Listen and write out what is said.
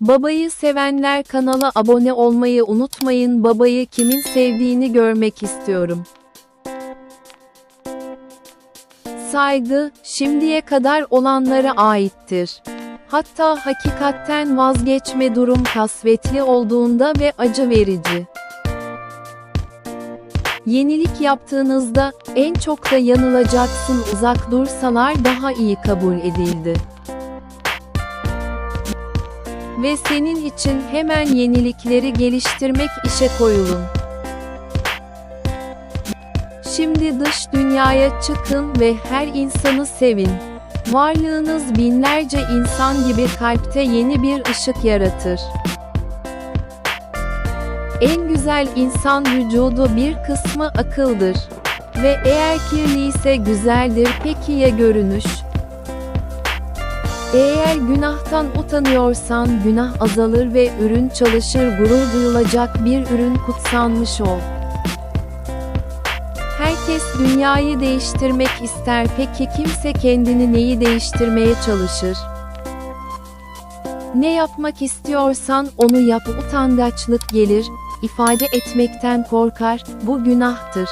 Babayı sevenler kanala abone olmayı unutmayın. Babayı kimin sevdiğini görmek istiyorum. Saygı, şimdiye kadar olanlara aittir. Hatta hakikatten vazgeçme durum kasvetli olduğunda ve acı verici. Yenilik yaptığınızda en çok da yanılacaksın uzak dursalar daha iyi kabul edildi. Ve senin için hemen yenilikleri geliştirmek işe koyulun. Şimdi dış dünyaya çıkın ve her insanı sevin. Varlığınız binlerce insan gibi kalpte yeni bir ışık yaratır. En güzel insan vücudu bir kısmı akıldır. Ve eğer kirliyse güzeldir peki ya görünüş? Eğer günahtan utanıyorsan günah azalır ve ürün çalışır gurur duyulacak bir ürün kutsanmış ol. Herkes dünyayı değiştirmek ister peki kimse kendini neyi değiştirmeye çalışır? Ne yapmak istiyorsan onu yap utangaçlık gelir, ifade etmekten korkar, bu günahtır.